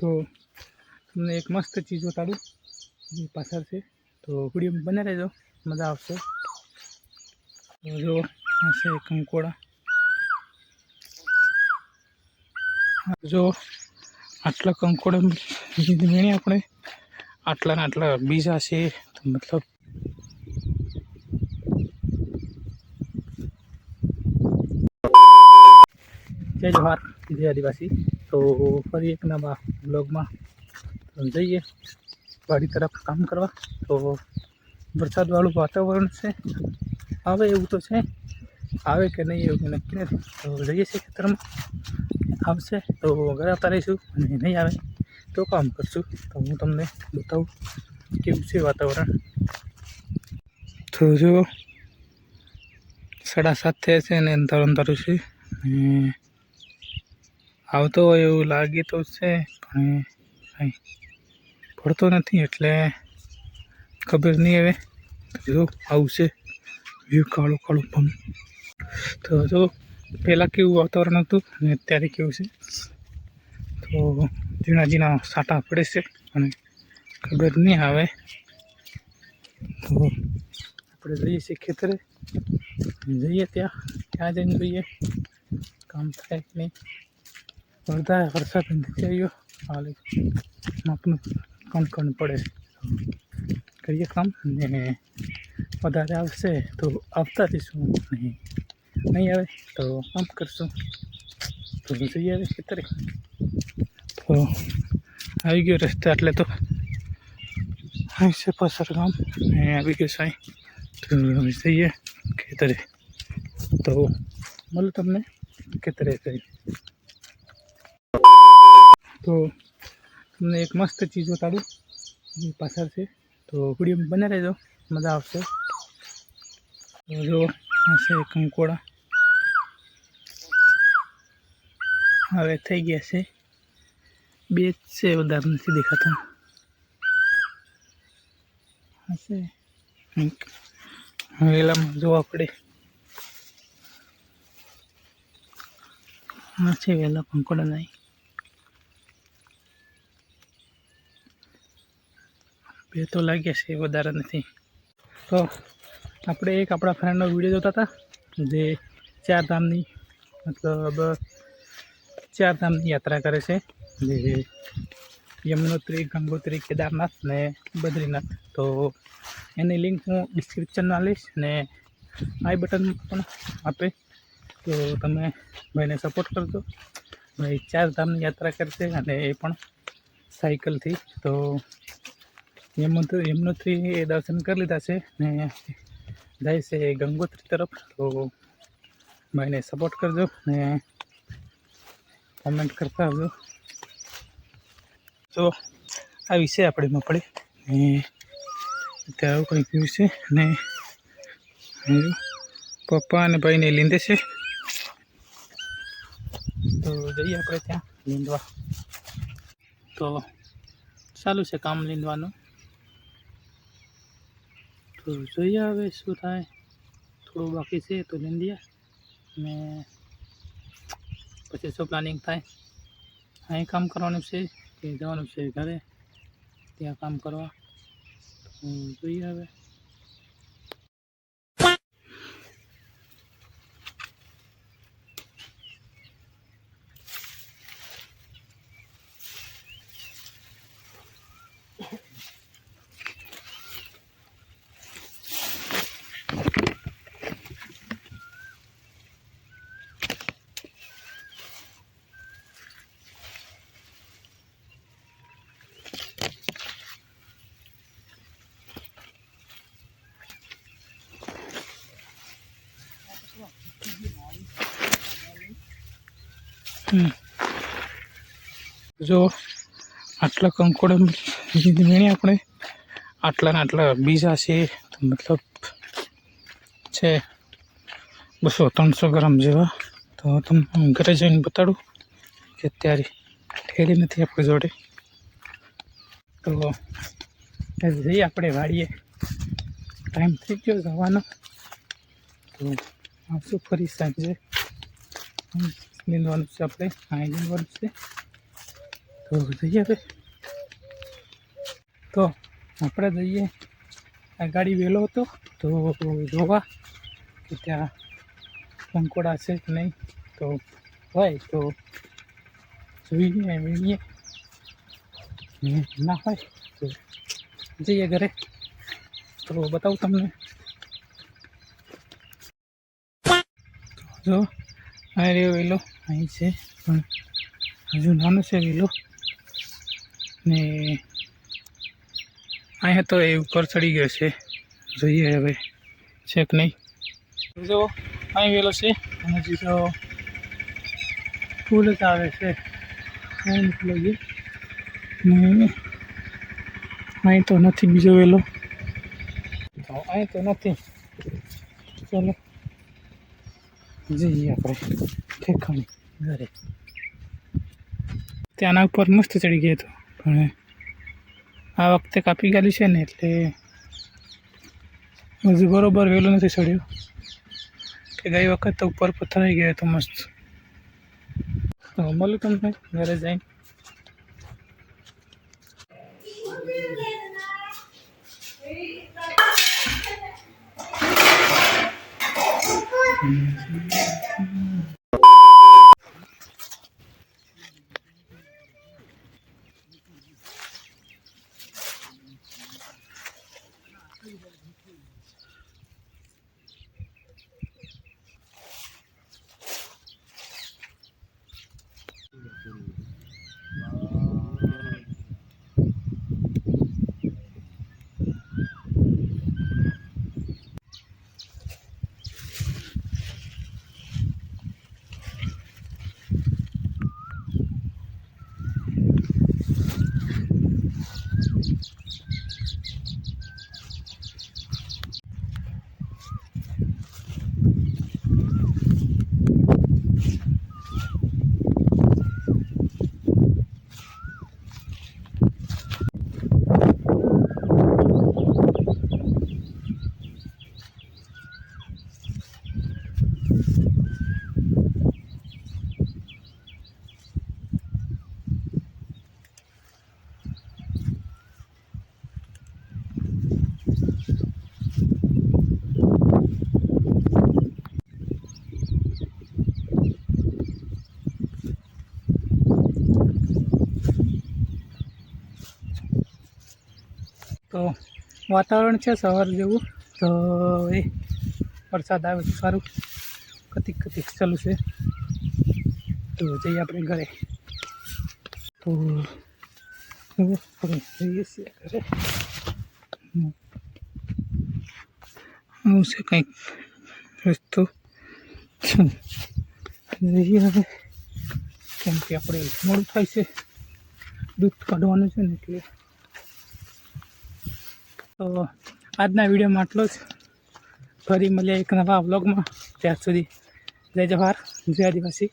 તો તમને એક મસ્ત ચીજ બતાડું. પાછળ છે. તો વીડિયો બને રહેજો. મજા આવશે. જો, આ છે કંકોડા જો, આટલા કંકોડા વીણી આપણે. આટલા ને આટલા બીજા છે. તો મતલબ જય જવાહર, જય આદિવાસી. તો ફરી એક નવા બ્લોગમાં જઈએ. વાડી તરફ કામ કરવા. તો વરસાદવાળું વાતાવરણ છે. આવે એવું તો છે. આવે કે નહીં એવું નક્કી નથી. તો જઈએ છીએ ખેતરમાં. આવશે તો ઘરે આવતા રહીશું અને નહીં આવે તો કામ કરશું. તો હું તમને બતાવું કેવું છે વાતાવરણ. તો જો સાડા સાત થયા છે અને અંધારું અંધારું છે. આવતો હોય એવું લાગે તો છે, પણ કંઈ પડતો નથી એટલે ખબર નહીં હવે. જો, આવશે. વ્યૂ કાળું કાળું પણ તો જો, પહેલાં કેવું વાતાવરણ હતું અને અત્યારે કેવું છે? તો ઝીણા ઝીણા સાટા પડે છે અને ખબર નહીં આવે. તો આપણે જઈએ છીએ ખેતરે. જઈએ ત્યાં. ત્યાં જઈને જોઈએ. કામ થાય કે નહીં? વરસાદ વરસાદ નથી આવ્યો હાલે માપનું કણ કણ પડે કરીએ કામ? ને વધારે આવશે તો આવતા રહીશું નહીં. નહીં આવે તો કામ કરશું. તો જઈએ આવે ખેતરે. તો આવી ગયો રસ્તા એટલે તો અહીં છે પસર ગામ. ને આવી ગયું સાંઈ. તો જઈએ ખેતરે. તો મળું તમને ખેતરે જઈ તો તમને એક મસ્ત ચીજ બતાડું. પાછળ છે. તો વીડિયો બનાવી રહેજો મજા આવશે. જો, આ છે કંકોડા. હવે થઈ ગયા છે. બે છે, વધારે નથી દેખાતા. હશે કંઈક. વેલામાં જોવા પડે. હા છે વેલા કંકોડા નહીં બે તો લાગ્યા છે, વધારે નથી. તો આપણે એક આપણા ફ્રેન્ડનો વીડિયો જોતા હતા, જે ચાર ધામની, મતલબ ચાર ધામની યાત્રા કરે છે, જે યમનોત્રી, ગંગોત્રી, કેદારનાથ ને બદ્રીનાથ. તો એની લિંક હું ડિસ્ક્રિપ્શનમાં લઈશ ને આઈ બટન પણ આપે. તો તમે ભાઈને સપોર્ટ કરજો. ભાઈ ચાર ધામની યાત્રા કરશે અને એ પણ સાયકલથી તો યમનોત્રી યમનોત્રી એ દર્શન કરી લીધા છે ને જાય છે ગંગોત્રી તરફ. તો ભાઈને સપોર્ટ કરજો ને કમેન્ટ કરતા આવજો. તો આ વિશે આપણે મગફળી ને અત્યારે આવું કંઈક વ્યૂ છે ને પપ્પા અને ભાઈને લીંદે છે. તો જઈએ આપણે ત્યાં લીંદવા તો ચાલુ છે કામ લીંદવાનું તો જોઈએ હવે શું થાય. થોડું બાકી છે તો લીંદીએ ને પછી શું પ્લાનિંગ થાય. અહીં કામ કરવાનું છે કે જવાનું છે ઘરે. ત્યાં કામ કરવા. તો જોઈએ હવે. જો આટલા કંકોડા વીણી આપણે આટલા ને આટલા બીજા છે. મતલબ છે બસો ત્રણસો ગ્રામ જેવા. તો તમને હું ઘરે જઈને બતાડું કે અત્યારે ઠેરી નથી આપણી જોડે. તો જઈએ આપણે વાડીએ. ટાઈમ થઈ ગયો જવાનો. તો આવશું ફરી સાંજે. લીંદવાનું છે આપણે. હા લીંદવાનું છે. તો જઈએ હવે. તો આપણે જઈએ. આ ગાડી વહેલો હતો, તો જોવા કે ત્યાં કંકોડા છે કે નહીં. તો હોય તો જોઈએ મેળીએ ના હોય તો જઈએ ઘરે. તો બતાવું તમને. જો, આ રહ્યો વેલો. અહીં છે, પણ હજુ નાનો છે વેલો. ને અહીંયા તો એ ઉપર ચડી ગયો છે. જોઈએ હવે. છે કે નહીં? જો, અહીં વેલો છે હજી તો ફૂલ જ આવે છે. અહીં મોકલાઈએ ને અહીં તો નથી બીજો વેલો. અહીં તો નથી. ચાલો. જઈએ આપણે ઠેકાણે, ઘરે. ત્યાંના ઉપર મસ્ત ચડી ગયો હતો. પણ આ વખતે કાપી ગયેલી છે ને એટલે હજુ બરોબર વહેલો નથી ચડ્યો. કે ગઈ વખત તો ઉપર પથરાઈ ગયો હતો મસ્ત. તો મળું તમને, ઘરે જઈને. તો વાતાવરણ છે, સવાર જેવું. તો એ વરસાદ આવે તો સારું. કતિક કતિક ચાલુ છે. તો જઈએ આપણે ઘરે. તો આપણે જઈએ છીએ ઘરે. આવું છે કંઈક રસ્તો. જઈએ હવે. કેમ કે આપણે મોડું થાય છે. દૂધ કાઢવાનું છે ને એટલે તો આજના વિડીયોમાં આટલો જ. ફરી મળીએ એક નવા વ્લોગમાં. ત્યાં સુધી જય જવાહર. જય આદિવાસી.